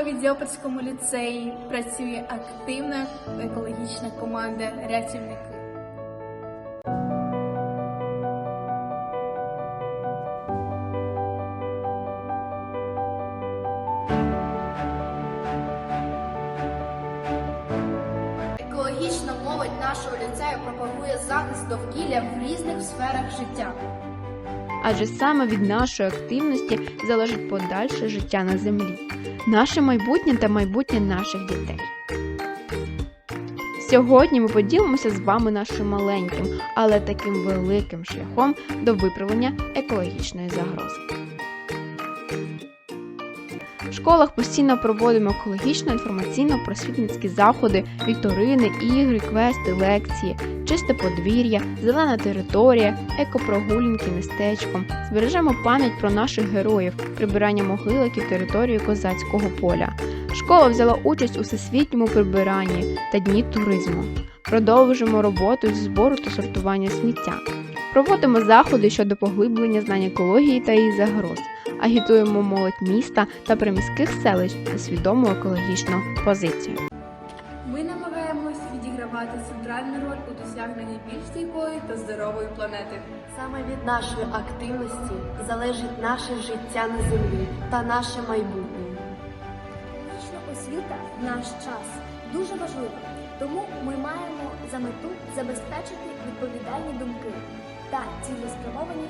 Подільському ліцеї працює активна екологічна команда рятівники. Екологічна молодь нашого ліцею пропагує захист довкілля в різних сферах життя. адже саме від нашої активності залежить подальше життя на землі, наше майбутнє та майбутнє наших дітей. Сьогодні ми поділимося з вами нашим маленьким, але таким великим шляхом до виправлення екологічної загрози. В школах постійно проводимо екологічно інформаційно-просвітницькі заходи, вікторини, ігри, квести, лекції, чисте подвір'я, зелена територія, екопрогулянки містечком. Збережемо пам'ять про наших героїв, прибирання могилок і територію козацького поля. Школа взяла участь у всесвітньому прибиранні та дні туризму. Продовжимо роботу зі збору та сортування сміття. Проводимо заходи щодо поглиблення знань екології та її загроз. Агітуємо молодь міста та приміських селищ на свідому екологічну позицію. Ми намагаємось відігравати центральну роль у досягненні більш стійкої та здорової планети. Саме від нашої активності залежить наше життя на землі та наше майбутнє. Екологічна освіта в наш час дуже важлива, тому ми маємо за мету забезпечити відповідальні думки та цілеспрямовані